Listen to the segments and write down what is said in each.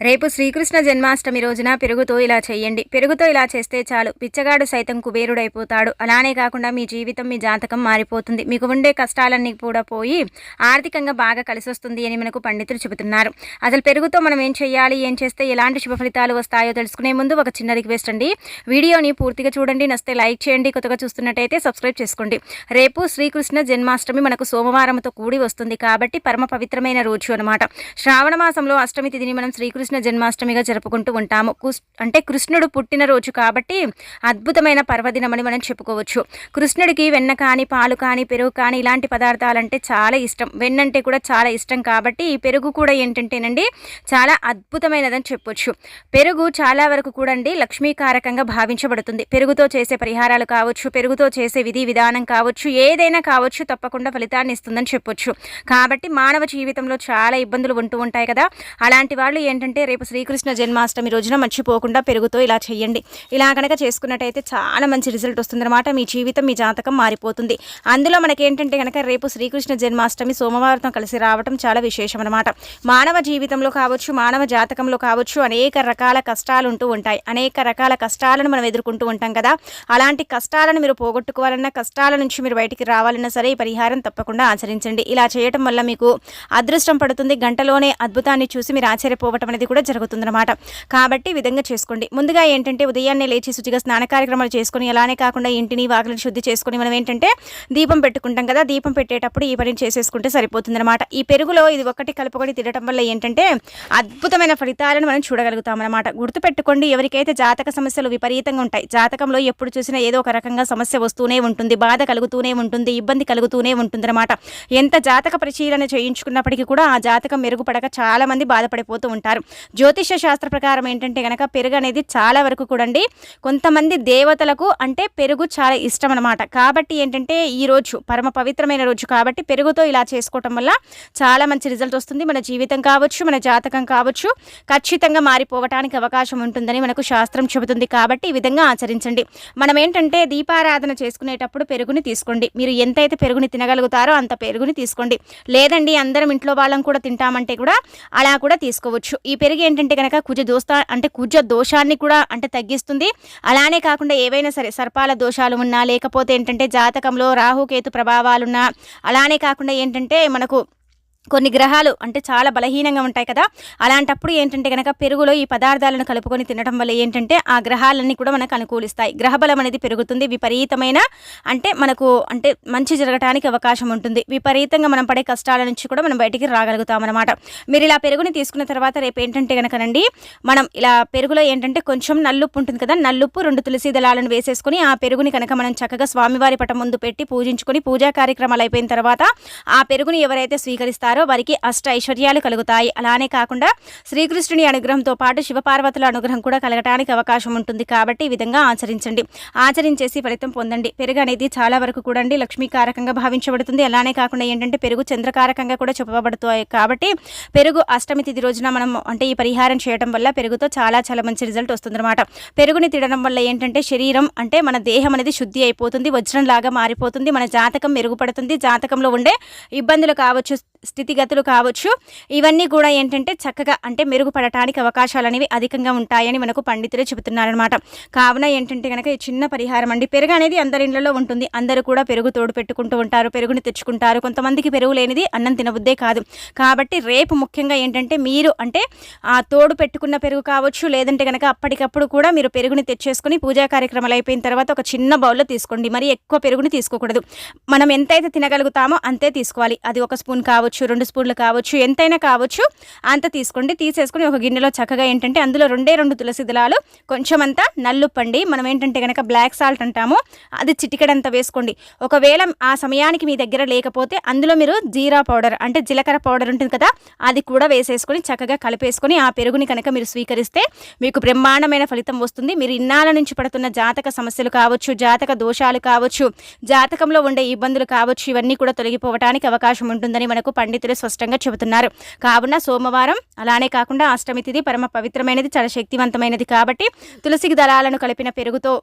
రేపు శ్రీకృష్ణ జన్మాష్టమి రోజున పెరుగుతో ఇలా చేయండి. పెరుగుతో ఇలా చేస్తే చాలు. పిచ్చగాడు సైతం కుబేరుడైపోతాడు. అలానే కాకుండా మీ జీవితం మీ జాతకం మారిపోతుంది. మీకు ఉండే కష్టాలన్నీ కూడా పోయి ఆర్థికంగా బాగా కలిసి వస్తుంది అని మనకు పండితులు చెబుతున్నారు. అసలు పెరుగుతో మనం ఏం చేయాలి ఏం చేస్తే ఎలాంటి శుభ ఫలితాలు వస్తాయో తెలుసుకునే ముందు ఒక చిన్న రిక్వెస్ట్ అండి. వీడియోని పూర్తిగా చూడండి. నస్తే లైక్ చేయండి. కొత్తగా చూస్తున్నట్టయితే సబ్స్క్రైబ్ చేసుకోండి. రేపు శ్రీకృష్ణ జన్మాష్టమి మనకు సోమవారంతో కూడి వస్తుంది. కాబట్టి పరమ పవిత్రమైన రోజు అనమాట శ్రావణ మాసంలో అష్టమి తిథిని మనం శ్రీకృష్ణ కృష్ణ జన్మాష్టమిగా జరుపుకుంటూ ఉంటాము. అంటే కృష్ణుడు పుట్టినరోజు కాబట్టి అద్భుతమైన పర్వదినమని మనం చెప్పుకోవచ్చు. కృష్ణుడికి వెన్న కానీ పాలు కానీ పెరుగు కానీ ఇలాంటి పదార్థాలంటే చాలా ఇష్టం. వెన్నంటే కూడా చాలా ఇష్టం కాబట్టి ఈ పెరుగు కూడా ఏంటంటేనండి చాలా అద్భుతమైనదని చెప్పొచ్చు. పెరుగు చాలా వరకు కూడా అండి లక్ష్మీకారకంగా భావించబడుతుంది. పెరుగుతో చేసే పరిహారాలు కావచ్చు పెరుగుతో చేసే విధి విధానం కావచ్చు ఏదైనా కావచ్చు తప్పకుండా ఫలితాన్ని ఇస్తుందని చెప్పొచ్చు. కాబట్టి మానవ జీవితంలో చాలా ఇబ్బందులు ఉంటూ ఉంటాయి కదా. అలాంటి వాళ్ళు ఏంటంటే అంటే రేపు శ్రీకృష్ణ జన్మాష్టమి రోజున మర్చిపోకుండా పెరుగుతో ఇలా చేయండి ఇలా కనుక చేసుకున్నట్టయితే చాలా మంచి రిజల్ట్ వస్తుందన్నమాట. మీ జీవితం మీ జాతకం మారిపోతుంది. అందులో మనకేంటంటే కనుక రేపు శ్రీకృష్ణ జన్మాష్టమి సోమవారంతో కలిసి రావటం చాలా విశేషం అనమాట మానవ జీవితంలో కావచ్చు మానవ జాతకంలో కావచ్చు అనేక రకాల కష్టాలు ఉంటూ ఉంటాయి. అనేక రకాల కష్టాలను మనం ఎదుర్కొంటూ ఉంటాం కదా. అలాంటి కష్టాలను మీరు పోగొట్టుకోవాలన్నా కష్టాల నుంచి మీరు బయటికి రావాలన్నా సరే ఈ పరిహారం తప్పకుండా ఆచరించండి. ఇలా చేయటం వల్ల మీకు అదృష్టం పడుతుంది. గంటలోనే అద్భుతాన్ని చూసి మీరు ఆశ్చర్యపోవటం అనేది అనేది కూడా జరుగుతుందన్నమాట. కాబట్టి విధంగా చేసుకోండి. ముందుగా ఏంటంటే ఉదయాన్నే లేచి శుచిగా స్నాన కార్యక్రమాలు చేసుకుని అలానే కాకుండా ఇంటిని వాకిలిని శుద్ధి చేసుకుని మనం ఏంటంటే దీపం పెట్టుకుంటాం కదా దీపం పెట్టేటప్పుడు ఈ పని చేసేసుకుంటే సరిపోతుందన్నమాట. ఈ పెరుగులో ఇది ఒకటి కలుపుకొని తినడం వల్ల ఏంటంటే అద్భుతమైన ఫలితాలను మనం చూడగలుగుతాం అనమాట గుర్తుపెట్టుకోండి ఎవరికైతే జాతక సమస్యలు విపరీతంగా ఉంటాయి జాతకంలో ఎప్పుడు చూసినా ఏదో ఒక రకంగా సమస్య వస్తూనే ఉంటుంది బాధ కలుగుతూనే ఉంటుంది ఇబ్బంది కలుగుతూనే ఉంటుంది అనమాట ఎంత జాతక పరిశీలన చేయించుకున్నప్పటికీ కూడా ఆ జాతకం మెరుగుపడక చాలామంది బాధపడిపోతూ ఉంటారు. జ్యోతిష శాస్త్ర ప్రకారం ఏంటంటే కనుక పెరుగు అనేది చాలా వరకు కూడండి కొంతమంది దేవతలకు అంటే పెరుగు చాలా ఇష్టం అనమాట కాబట్టి ఏంటంటే ఈ రోజు పరమ పవిత్రమైన రోజు కాబట్టి పెరుగుతో ఇలా చేసుకోవటం వల్ల చాలా మంచి రిజల్ట్ వస్తుంది. మన జీవితం కావచ్చు మన జాతకం కావచ్చు ఖచ్చితంగా మారిపోవటానికి అవకాశం ఉంటుందని మనకు శాస్త్రం చెబుతుంది. కాబట్టి ఈ విధంగా ఆచరించండి. మనం ఏంటంటే దీపారాధన చేసుకునేటప్పుడు పెరుగుని తీసుకోండి. మీరు ఎంతైతే పెరుగుని తినగలుగుతారో అంత పెరుగుని తీసుకోండి. లేదండి అందరం ఇంట్లో వాళ్ళం కూడా తింటామంటే కూడా అలా కూడా తీసుకోవచ్చు. ఈ పెరుగు ఏంటంటే కనుక కుజ దోష అంటే కుజ దోషాన్ని కూడా అంటే తగ్గిస్తుంది. అలానే కాకుండా ఏవైనా సరే సర్పాల దోషాలు ఉన్నా లేకపోతే ఏంటంటే జాతకంలో రాహుకేతు ప్రభావాలున్నా అలానే కాకుండా ఏంటంటే మనకు కొన్ని గ్రహాలు అంటే చాలా బలహీనంగా ఉంటాయి కదా. అలాంటప్పుడు ఏంటంటే కనుక పెరుగులో ఈ పదార్థాలను కలుపుకొని తినడం వల్ల ఏంటంటే ఆ గ్రహాలన్నీ కూడా మనకు అనుకూలిస్తాయి. గ్రహబలం అనేది పెరుగుతుంది. విపరీతమైన అంటే మనకు అంటే మంచి జరగడానికి అవకాశం ఉంటుంది. విపరీతంగా మనం పడే కష్టాల నుంచి కూడా మనం బయటికి రాగలుగుతాం అనమాట మీరు ఇలా పెరుగుని తీసుకున్న తర్వాత రేపు ఏంటంటే కనుకనండి మనం ఇలా పెరుగులో ఏంటంటే కొంచెం నల్లుప్పు ఉంటుంది కదా. నల్లుప్పు రెండు తులసి దళాలను వేసేసుకొని ఆ పెరుగుని కనుక మనం చక్కగా స్వామివారి పటం ముందు పెట్టి పూజించుకొని పూజా కార్యక్రమాలు అయిపోయిన తర్వాత ఆ పెరుగుని ఎవరైతే స్వీకరిస్తారో ఉంటారో వారికి అష్ట ఐశ్వర్యాలు కలుగుతాయి. అలానే కాకుండా శ్రీకృష్ణుని అనుగ్రహంతో పాటు శివపార్వతుల అనుగ్రహం కూడా కలగటానికి అవకాశం ఉంటుంది కాబట్టి ఈ విధంగా ఆచరించండి. ఆచరించేసి ఫలితం పొందండి. పెరుగు అనేది చాలా వరకు కూడా లక్ష్మీకారకంగా భావించబడుతుంది. అలానే కాకుండా ఏంటంటే పెరుగు చంద్రకారకంగా కూడా చెప్పబడుతాయి కాబట్టి పెరుగు అష్టమి తిథి రోజున మనం అంటే ఈ పరిహారం చేయడం వల్ల పెరుగుతో చాలా చాలా మంచి రిజల్ట్ వస్తుందన్నమాట. పెరుగుని తినడం వల్ల ఏంటంటే శరీరం అంటే మన దేహం అనేది శుద్ధి అయిపోతుంది. వజ్రం లాగా మారిపోతుంది. మన జాతకం మెరుగుపడుతుంది. జాతకంలో ఉండే ఇబ్బందులు కావచ్చు స్థితిగతులు కావచ్చు. ఇవన్నీ కూడా ఏంటంటే చక్కగా అంటే మెరుగుపడటానికి అవకాశాలు అనేవి అధికంగా ఉంటాయని మనకు పండితులు చెబుతున్నారనమాట కావున ఏంటంటే కనుక ఈ చిన్న పరిహారం అండి. పెరుగు అనేది అందరి ఇళ్ళలో ఉంటుంది. అందరూ కూడా పెరుగు తోడు పెట్టుకుంటూ ఉంటారు. పెరుగుని తెచ్చుకుంటారు. కొంతమందికి పెరుగు లేనిది అన్నం తినబుద్దే కాదు. కాబట్టి రేపు ముఖ్యంగా ఏంటంటే మీరు అంటే ఆ తోడు పెట్టుకున్న పెరుగు కావచ్చు లేదంటే కనుక అప్పటికప్పుడు కూడా మీరు పెరుగుని తెచ్చేసుకుని పూజా కార్యక్రమాలు అయిపోయిన తర్వాత ఒక చిన్న బౌల్లో తీసుకోండి. మరి ఎక్కువ పెరుగుని తీసుకోకూడదు. మనం ఎంతైతే తినగలుగుతామో అంతే తీసుకోవాలి. అది ఒక స్పూన్ కావచ్చు కావచ్చు రెండు స్పూన్లు కావచ్చు ఎంతైనా కావచ్చు అంత తీసుకోండి. తీసేసుకుని ఒక గిన్నెలో చక్కగా ఏంటంటే అందులో రెండే రెండు తులసి దళాలు కొంచెం అంతా నల్లుప్పండి. మనం ఏంటంటే కనుక బ్లాక్ సాల్ట్ అంటాము అది చిటికెడంత వేసుకోండి. ఒకవేళ ఆ సమయానికి మీ దగ్గర లేకపోతే అందులో మీరు జీరా పౌడర్ అంటే జీలకర్ర పౌడర్ ఉంటుంది కదా అది కూడా వేసేసుకొని చక్కగా కలిపేసుకొని ఆ పెరుగుని కనుక మీరు స్వీకరిస్తే మీకు బ్రహ్మాండమైన ఫలితం వస్తుంది. మీరు ఇన్నాళ్ళ నుంచి పడుతున్న జాతక సమస్యలు కావచ్చు జాతక దోషాలు కావచ్చు జాతకంలో ఉండే ఇబ్బందులు కావచ్చు ఇవన్నీ కూడా తొలగిపోవడానికి అవకాశం ఉంటుందని మనకు పండితులు స్పష్టంగా చెబుతున్నారు. కావున సోమవారం అలానే కాకుండా అష్టమి తిథి పరమ పవిత్రమైనది చాలా శక్తివంతమైనది కాబట్టి తులసి దళాలను కలిపిన పెరుగుతో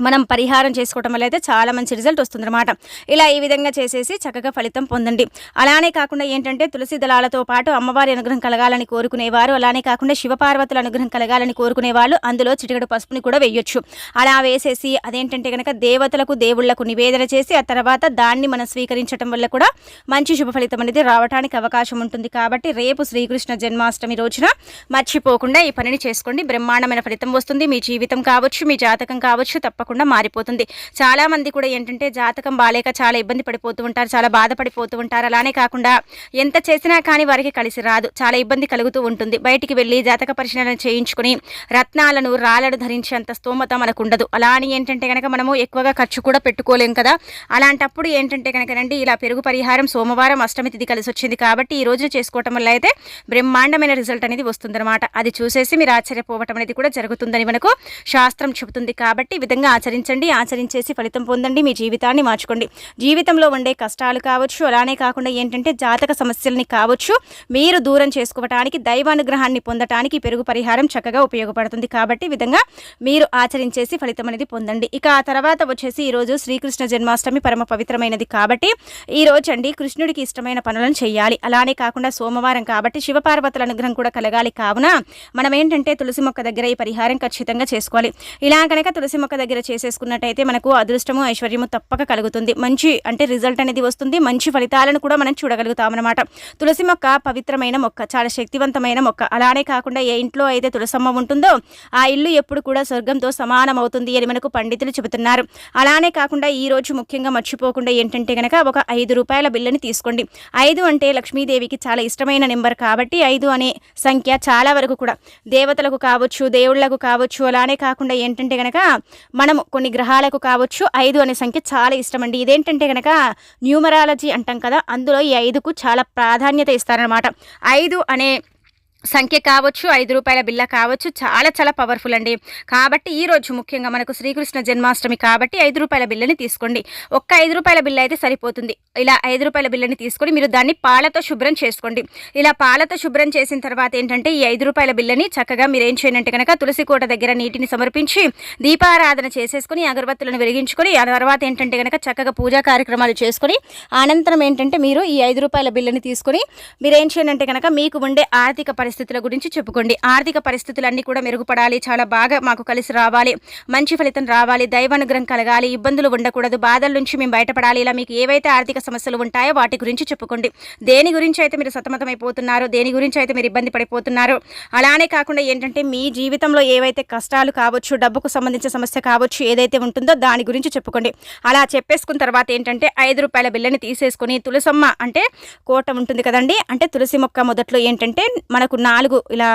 మనం పరిహారం చేసుకోవటం వల్ల అయితే చాలా మంచి రిజల్ట్ వస్తుందన్నమాట. ఇలా ఈ విధంగా చేసేసి చక్కగా ఫలితం పొందండి. అలానే కాకుండా ఏంటంటే తులసి దళాలతో పాటు అమ్మవారి అనుగ్రహం కలగాలని కోరుకునేవారు. అలానే కాకుండా శివపార్వతుల అనుగ్రహం కలగాలని కోరుకునే వాళ్ళు అందులో చిటికడు పసుపుని కూడా వేయొచ్చు. అలా వేసేసి అదేంటంటే కనుక దేవతలకు దేవుళ్ళకు నివేదన చేసి ఆ తర్వాత దాన్ని మనం స్వీకరించడం వల్ల కూడా మంచి శుభ ఫలితం అనేది రావడానికి అవకాశం ఉంటుంది. కాబట్టి రేపు శ్రీకృష్ణ జన్మాష్టమి రోజున మర్చిపోకుండా ఈ పనిని చేసుకోండి. బ్రహ్మాండమైన ఫలితం వస్తుంది. మీ జీవితం కావచ్చు మీ జాతకం కావచ్చు తప్ప తప్పకుండా మారిపోతుంది. చాలా మంది కూడా ఏంటంటే జాతకం బాలేక చాలా ఇబ్బంది పడిపోతూ ఉంటారు చాలా బాధపడిపోతూ ఉంటారు. అలానే కాకుండా ఎంత చేసినా కానీ వారికి కలిసి రాదు. చాలా ఇబ్బంది కలుగుతూ ఉంటుంది. బయటికి వెళ్ళి జాతక పరిశీలన చేయించుకుని రత్నాలను రాళ్ళను ధరించేంత స్తోమత మనకు ఉండదు అలా అని ఏంటంటే కనుక మనము ఎక్కువగా ఖర్చు కూడా పెట్టుకోలేం కదా. అలాంటప్పుడు ఏంటంటే కనుకనండి ఇలా పెరుగు పరిహారం సోమవారం అష్టమి తిథి కలిసి వచ్చింది కాబట్టి ఈ రోజున చేసుకోవటం వల్ల అయితే బ్రహ్మాండమైన రిజల్ట్ అనేది వస్తుందన్నమాట. అది చూసేసి మీరు ఆశ్చర్యపోవటం అనేది కూడా జరుగుతుందని మనకు శాస్త్రం చెబుతుంది కాబట్టి ఈ విధంగా ఆచరించండి ఆచరించేసి ఫలితం పొందండి మీ జీవితాన్ని మార్చుకోండి. జీవితంలో ఉండే కష్టాలు కావచ్చు అలానే కాకుండా ఏంటంటే జాతక సమస్యల్ని కావచ్చు మీరు దూరం చేసుకోవటానికి దైవానుగ్రహాన్ని పొందటానికి పెరుగు పరిహారం చక్కగా ఉపయోగపడుతుంది. కాబట్టి విధంగా మీరు ఆచరించేసి ఫలితం అనేది పొందండి. ఇక ఆ తర్వాత వచ్చేసి ఈరోజు శ్రీకృష్ణ జన్మాష్టమి పరమ పవిత్రమైనది కాబట్టి ఈ రోజు అండి కృష్ణుడికి ఇష్టమైన పనులను చేయాలి. అలానే కాకుండా సోమవారం కాబట్టి శివపార్వతుల అనుగ్రహం కూడా కలగాలి. కావున మనం ఏంటంటే తులసి మొక్క దగ్గర ఈ పరిహారం ఖచ్చితంగా చేసుకోవాలి. ఇలా కనుక తులసి మొక్క దగ్గర చేసేసుకున్నట్టయితే మనకు అదృష్టము ఐశ్వర్యము తప్పక కలుగుతుంది. మంచి అంటే రిజల్ట్ అనేది వస్తుంది. మంచి ఫలితాలను కూడా మనం చూడగలుగుతామన్నమాట. తులసి మొక్క పవిత్రమైన మొక్క చాలా శక్తివంతమైన మొక్క. అలానే కాకుండా ఏ ఇంట్లో అయితే తులసమ్మ ఉంటుందో ఆ ఇల్లు ఎప్పుడు కూడా స్వర్గంతో సమానం అవుతుంది అని మనకు పండితులు చెబుతున్నారు. అలానే కాకుండా ఈ రోజు ముఖ్యంగా మర్చిపోకుండా ఏంటంటే కనుక ఒక ఐదు రూపాయల బిల్లుని తీసుకోండి. ఐదు అంటే లక్ష్మీదేవికి చాలా ఇష్టమైన నెంబర్ కాబట్టి ఐదు అనే సంఖ్య చాలా వరకు కూడా దేవతలకు కావచ్చు దేవుళ్ళకు కావచ్చు. అలానే కాకుండా ఏంటంటే కనుక మనము కొన్ని గ్రహాలకు కావచ్చు ఐదు అనే సంఖ్య చాలా ఇష్టం అండి ఇదేంటంటే కనుక న్యూమరాలజీ అంటాం కదా అందులో ఈ ఐదుకు చాలా ప్రాధాన్యత ఇస్తారనమాట ఐదు అనే సంఖ్య కావచ్చు ఐదు రూపాయల బిల్ల కావచ్చు చాలా చాలా పవర్ఫుల్ అండి. కాబట్టి ఈ రోజు ముఖ్యంగా మనకు శ్రీకృష్ణ జన్మాష్టమి కాబట్టి ఐదు రూపాయల బిల్లని తీసుకోండి. ఒక్క ఐదు రూపాయల బిల్ల అయితే సరిపోతుంది. ఇలా ఐదు రూపాయల బిల్లని తీసుకొని మీరు దాన్ని పాలతో శుభ్రం చేసుకోండి. ఇలా పాలతో శుభ్రం చేసిన తర్వాత ఏంటంటే ఈ ఐదు రూపాయల బిల్లని చక్కగా మీరు ఏం చేయనంటే కనుక తులసి కోట దగ్గర నీటిని సమర్పించి దీపారాధన చేసేసుకొని అగరబత్తులను వెలిగించుకొని ఆ తర్వాత ఏంటంటే కనుక చక్కగా పూజా కార్యక్రమాలు చేసుకొని అనంతరం ఏంటంటే మీరు ఈ ఐదు రూపాయల బిల్లని తీసుకొని మీరు ఏం చేయనంటే కనుక మీకు ఉండే ఆర్థిక పరిస్థితుల గురించి చెప్పుకోండి. ఆర్థిక పరిస్థితులన్నీ కూడా మెరుగుపడాలి. చాలా బాగా మాకు కలిసి రావాలి. మంచి ఫలితం రావాలి. దైవానుగ్రహం కలగాలి. ఇబ్బందులు ఉండకూడదు. బాధల నుంచి మేము బయటపడాలి. ఇలా మీకు ఏవైతే ఆర్థిక సమస్యలు ఉంటాయో వాటి గురించి చెప్పుకోండి. దేని గురించి అయితే మీరు సతమతమైపోతున్నారో దేని గురించి అయితే మీరు ఇబ్బంది పడిపోతున్నారో అలానే కాకుండా ఏంటంటే మీ జీవితంలో ఏవైతే కష్టాలు కావచ్చు డబ్బుకు సంబంధించిన సమస్య కావచ్చు ఏదైతే ఉంటుందో దాని గురించి చెప్పుకోండి. అలా చెప్పేసుకున్న తర్వాత ఏంటంటే ఐదు రూపాయల బిల్లని తీసేసుకొని తులసమ్మ అంటే కోట ఉంటుంది కదండి. అంటే తులసి మొక్క మొదట్లో ఏంటంటే మనకు నాలుగు ఇలా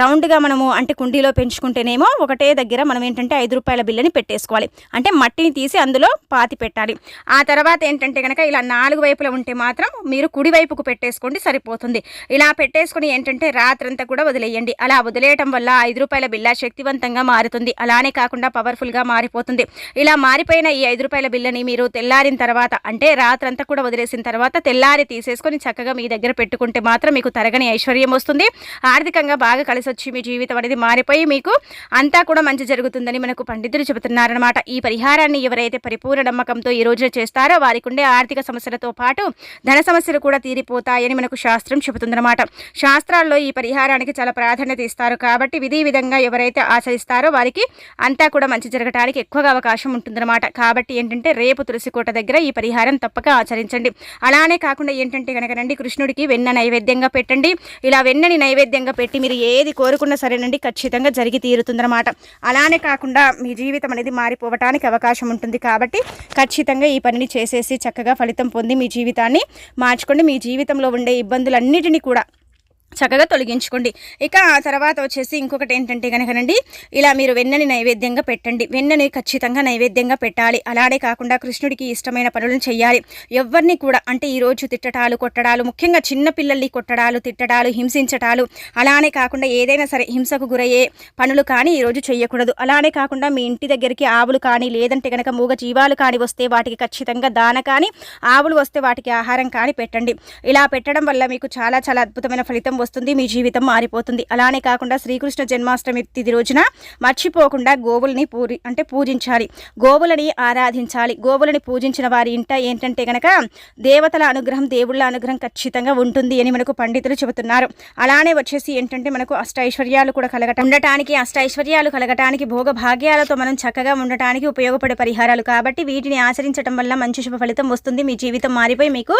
రౌండ్గా మనము అంటే కుండీలో పెంచుకుంటేనేమో ఒకటే దగ్గర మనం ఏంటంటే ఐదు రూపాయల బిల్లని పెట్టేసుకోవాలి. అంటే మట్టిని తీసి అందులో పాతి పెట్టాలి. ఆ తర్వాత ఏంటంటే కనుక ఇలా నాలుగు వైపుల ఉంటే మాత్రం మీరు కుడివైపుకు పెట్టేసుకోండి సరిపోతుంది. ఇలా పెట్టేసుకొని ఏంటంటే రాత్రంతా కూడా వదిలేయండి. అలా వదిలేయటం వల్ల ఐదు రూపాయల బిల్ల శక్తివంతంగా మారుతుంది. అలానే కాకుండా పవర్ఫుల్గా మారిపోతుంది. ఇలా మారిపోయిన ఈ ఐదు రూపాయల బిల్లని మీరు తెల్లారిన తర్వాత అంటే రాత్రంతా కూడా వదిలేసిన తర్వాత తెల్లారి తీసేసుకొని చక్కగా మీ దగ్గర పెట్టుకుంటే మాత్రం మీకు తరగని ఐశ్వర్యం వస్తుంది. ఆర్థికంగా బాగా కలిసి వచ్చి మీ జీవితం అనేది మారిపోయి మీకు అంతా కూడా మంచి జరుగుతుందని మనకు పండితులు చెబుతున్నారనమాట ఈ పరిహారాన్ని ఎవరైతే పరిపూర్ణ నమ్మకంతో ఈ రోజున చేస్తారో వారికి ఉండే ఆర్థిక సమస్యలతో పాటు ధన సమస్యలు కూడా తీరిపోతాయని మనకు శాస్త్రం చెబుతుందన్నమాట. శాస్త్రాల్లో ఈ పరిహారానికి చాలా ప్రాధాన్యత ఇస్తారు. కాబట్టి విధి విధంగా ఎవరైతే ఆచరిస్తారో వారికి అంతా కూడా మంచి జరగడానికి ఎక్కువగా అవకాశం ఉంటుందన్నమాట. కాబట్టి ఏంటంటే రేపు తులసికోట దగ్గర ఈ పరిహారం తప్పక ఆచరించండి. అలానే కాకుండా ఏంటంటే కనుక రండి కృష్ణుడికి వెన్న నైవేద్యంగా పెట్టండి. ఇలా వెన్నని నైవేద్యంగా పెట్టి మీరు ఏది కోరుకున్నా సరేనండి ఖచ్చితంగా జరిగి తీరుతుందన్నమాట. అలానే కాకుండా మీ జీవితం అనేది మారిపోవటానికి అవకాశం ఉంటుంది కాబట్టి ఖచ్చితంగా ఈ పనిని చేసేసి చక్కగా ఫలితం పొంది మీ జీవితాన్ని మార్చుకోండి. మీ జీవితంలో ఉండే ఇబ్బందులన్నిటినీ కూడా చక్కగా తొలగించుకోండి. ఇక ఆ తర్వాత వచ్చేసి ఇంకొకటి ఏంటంటే కనుకనండి ఇలా మీరు వెన్నని నైవేద్యంగా పెట్టండి. వెన్నని ఖచ్చితంగా నైవేద్యంగా పెట్టాలి. అలానే కాకుండా కృష్ణుడికి ఇష్టమైన పనులను చేయాలి ఎవరిని కూడా అంటే ఈరోజు తిట్టడాలు కొట్టడాలు ముఖ్యంగా చిన్న పిల్లల్ని కొట్టడాలు తిట్టడాలు హింసించటాలు అలానే కాకుండా ఏదైనా సరే హింసకు గురయ్యే పనులు కానీ ఈరోజు చేయకూడదు అలానే కాకుండా మీ ఇంటి దగ్గరికి ఆవులు కానీ లేదంటే కనుక మూగ జీవాలు కానీ వస్తే వాటికి ఖచ్చితంగా దాన కానీ ఆవులు వస్తే వాటికి ఆహారం కానీ పెట్టండి. ఇలా పెట్టడం వల్ల మీకు చాలా చాలా అద్భుతమైన ఫలితం వస్తుంది మీ జీవితం మారిపోతుంది. అలానే కాకుండా శ్రీకృష్ణ జన్మాష్టమి తిథి రోజున మర్చిపోకుండా గోవుల్ని పూరి అంటే పూజించాలి. గోవులని ఆరాధించాలి. గోవులని పూజించిన వారి ఇంట ఏంటంటే గనక దేవతల అనుగ్రహం దేవుళ్ళ అనుగ్రహం ఖచ్చితంగా ఉంటుంది అని మనకు పండితులు చెబుతున్నారు. అలానే వచ్చేసి ఏంటంటే మనకు అష్టైశ్వర్యాలు కూడా కలగటం ఉండటానికి అష్టైశ్వర్యాలు కలగటానికి భోగ భాగ్యాలతో మనం చక్కగా ఉండటానికి ఉపయోగపడే పరిహారాలు. కాబట్టి వీటిని ఆచరించడం వల్ల మంచి శుభ ఫలితం వస్తుంది. మీ జీవితం మారిపోయి మీకు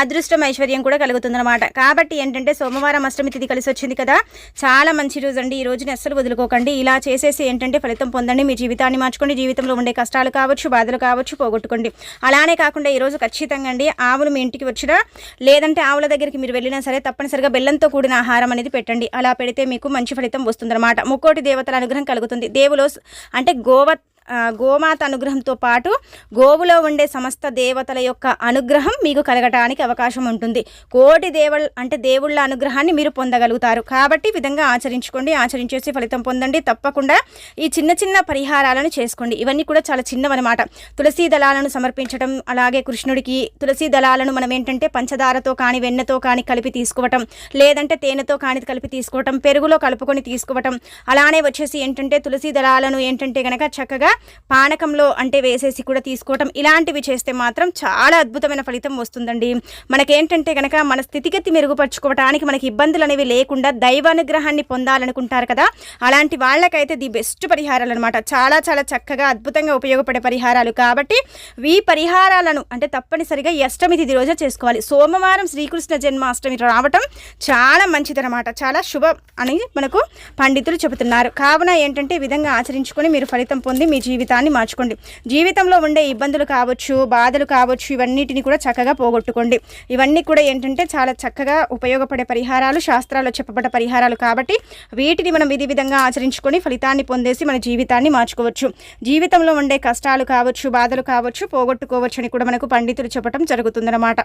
అదృష్టం ఐశ్వర్యం కూడా కలుగుతుందన్నమాట. కాబట్టి ఏంటంటే సోమవారం అష్టమి తిథి కలిసి వచ్చింది కదా. చాలా మంచి రోజు అండి. ఈ రోజుని అస్సలు వదులుకోకండి. ఇలా చేసేసి ఏంటంటే ఫలితం పొందండి. మీ జీవితాన్ని మార్చుకోండి. జీవితంలో ఉండే కష్టాలు కావచ్చు బాధలు కావచ్చు పోగొట్టుకోండి. అలానే కాకుండా ఈరోజు ఖచ్చితంగా అండి ఆవులు మీ ఇంటికి వచ్చినా లేదంటే ఆవుల దగ్గరికి మీరు వెళ్ళినా సరే తప్పనిసరిగా బెల్లంతో కూడిన ఆహారం అనేది పెట్టండి. అలా పెడితే మీకు మంచి ఫలితం వస్తుందన్నమాట. ముక్కోటి దేవతల అనుగ్రహం కలుగుతుంది. దేవులో అంటే గోవ గోమాత అనుగ్రహంతో పాటు గోవులో ఉండే సమస్త దేవతల యొక్క అనుగ్రహం మీకు కలగటానికి అవకాశం ఉంటుంది. కోటి దేవుళ్ళ అంటే దేవుళ్ళ అనుగ్రహాన్ని మీరు పొందగలుగుతారు. కాబట్టి విధంగా ఆచరించుకోండి. ఆచరించేసి ఫలితం పొందండి. తప్పకుండా ఈ చిన్న చిన్న పరిహారాలను చేసుకోండి. ఇవన్నీ కూడా చాలా చిన్నవన్నమాట. తులసి దళాలను సమర్పించడం అలాగే కృష్ణుడికి తులసి దళాలను మనం ఏంటంటే పంచదారతో కానీ వెన్నతో కానీ కలిపి తీసుకోవటం లేదంటే తేనెతో కానీ కలిపి తీసుకోవటం పెరుగులో కలుపుకొని తీసుకోవటం అలానే వచ్చేసి ఏంటంటే తులసి దళాలను ఏంటంటే కనుక చక్కగా పానకంలో అంటే వేసేసి కూడా తీసుకోవటం ఇలాంటివి చేస్తే మాత్రం చాలా అద్భుతమైన ఫలితం వస్తుందండి. మనకేంటంటే కనుక మన స్థితిగతి మెరుగుపరుచుకోవడానికి మనకి ఇబ్బందులు అనేవి లేకుండా దైవానుగ్రహాన్ని పొందాలనుకుంటారు కదా అలాంటి వాళ్ళకైతే ది బెస్ట్ పరిహారాలు అనమాట చాలా చాలా చక్కగా అద్భుతంగా ఉపయోగపడే పరిహారాలు. కాబట్టి ఈ పరిహారాలను అంటే తప్పనిసరిగా అష్టమి తిథి రోజు చేసుకోవాలి. సోమవారం శ్రీకృష్ణ జన్మాష్టమి రావటం చాలా మంచిదనమాట చాలా శుభం అని మనకు పండితులు చెబుతున్నారు. కావున ఏంటంటే ఈ విధంగా ఆచరించుకొని మీరు ఫలితం పొంది మీ జీవితాన్ని మార్చుకోండి. జీవితంలో ఉండే ఇబ్బందులు కావచ్చు బాధలు కావచ్చు ఇవన్నిటిని కూడా చక్కగా పోగొట్టుకోండి. ఇవన్నీ కూడా ఏంటంటే చాలా చక్కగా ఉపయోగపడే పరిహారాలు శాస్త్రాల్లో చెప్పబడ్డ పరిహారాలు కాబట్టి వీటిని మనం విధి విధంగా ఆచరించుకొని ఫలితాన్ని పొందేసి మన జీవితాన్ని మార్చుకోవచ్చు. జీవితంలో ఉండే కష్టాలు కావచ్చు బాధలు కావచ్చు పోగొట్టుకోవచ్చు అని కూడా మనకు పండితులు చెప్పడం జరుగుతుందన్నమాట.